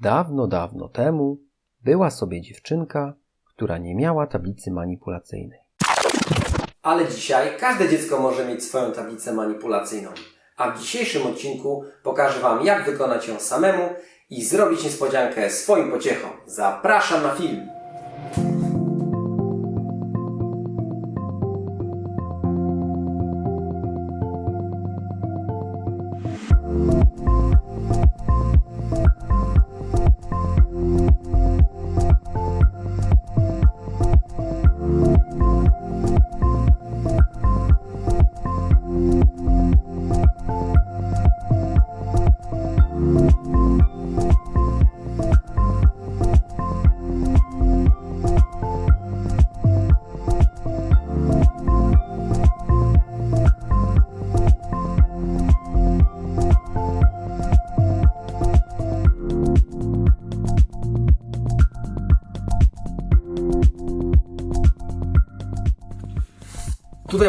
Dawno, dawno temu była sobie dziewczynka, która nie miała tablicy manipulacyjnej. Ale dzisiaj każde dziecko może mieć swoją tablicę manipulacyjną. A w dzisiejszym odcinku pokażę Wam, jak wykonać ją samemu i zrobić niespodziankę swoim pociechom. Zapraszam na film!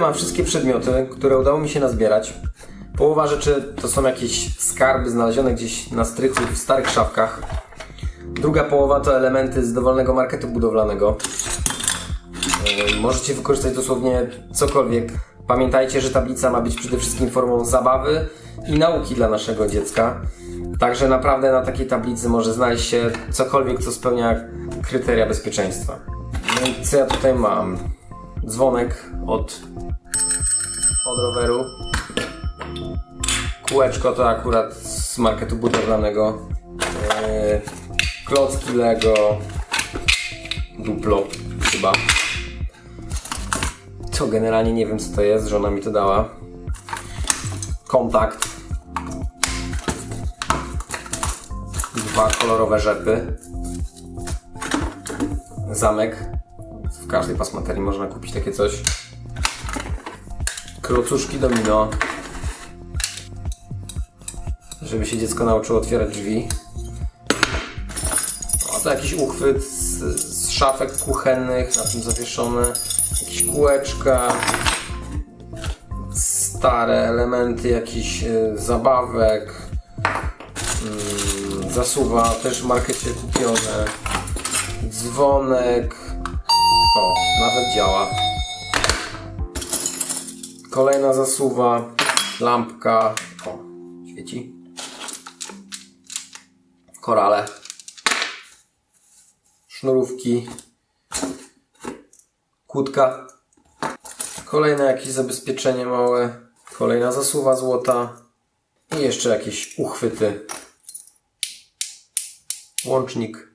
Mam wszystkie przedmioty, które udało mi się nazbierać. Połowa rzeczy to są jakieś skarby znalezione gdzieś na strychu w starych szafkach. Druga połowa to elementy z dowolnego marketu budowlanego. Yy, Możecie wykorzystać dosłownie cokolwiek. Pamiętajcie, że tablica ma być przede wszystkim formą zabawy i nauki dla naszego dziecka. Także naprawdę na takiej tablicy może znaleźć się cokolwiek, co spełnia kryteria bezpieczeństwa. No i co ja tutaj mam? Dzwonek od, od roweru. Kółeczko to akurat z marketu budowlanego. Eee, klocki Lego. Duplo chyba. To generalnie nie wiem co to jest, żona mi to dała. Kontakt. Dwa kolorowe rzepy. Zamek. W każdej pasmaterii można kupić takie coś. Klocuszki domino. Żeby się dziecko nauczyło otwierać drzwi. A to jakiś uchwyt z, z szafek kuchennych, na tym zawieszone. Jakieś kółeczka. Stare elementy jakichś e, zabawek. Mm, zasuwa też w markecie kupione. Dzwonek. O, nawet działa. Kolejna zasuwa, lampka. O, świeci. Korale. Sznurówki. Kłódka. Kolejne jakieś zabezpieczenie małe. Kolejna zasuwa złota. I jeszcze jakieś uchwyty. Łącznik.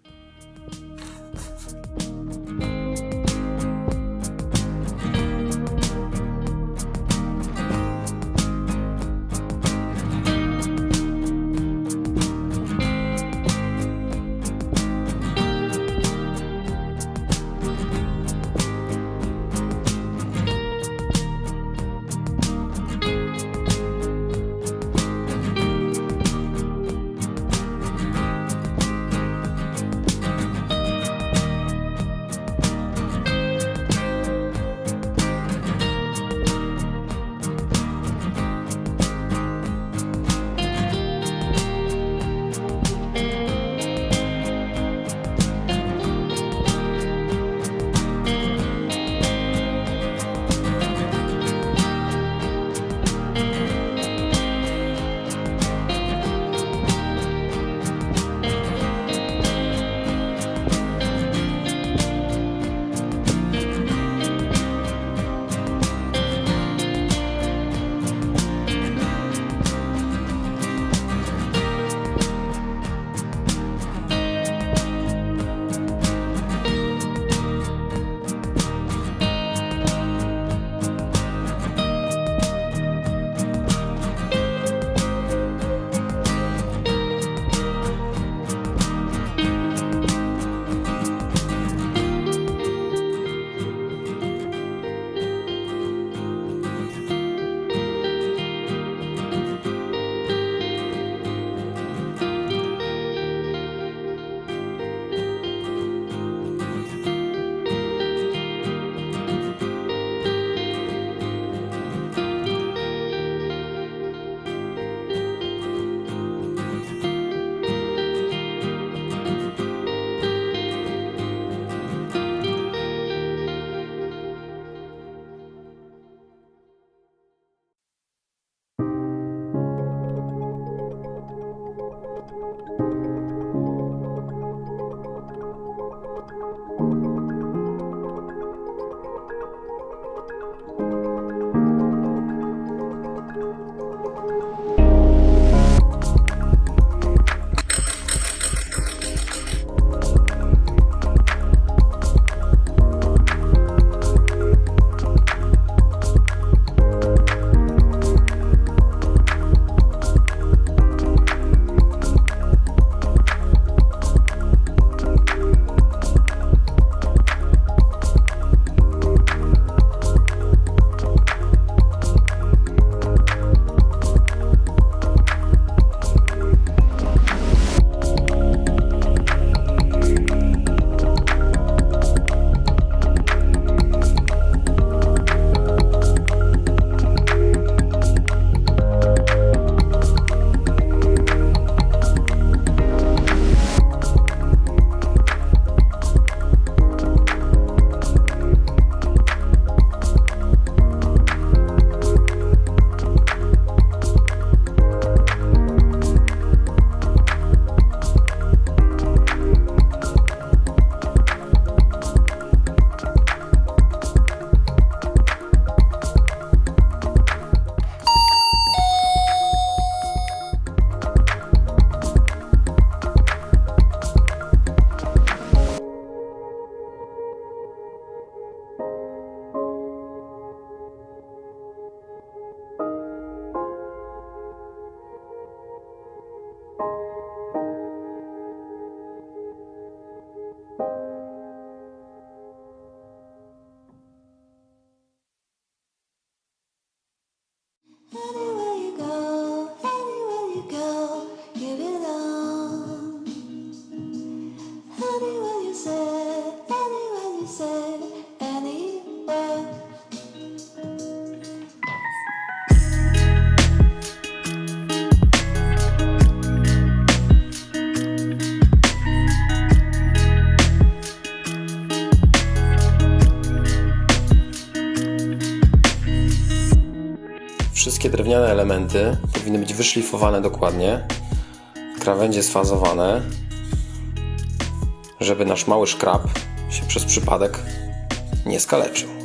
Wszystkie drewniane elementy powinny być wyszlifowane dokładnie, krawędzie sfazowane, żeby nasz mały szkrab się przez przypadek nie skaleczył.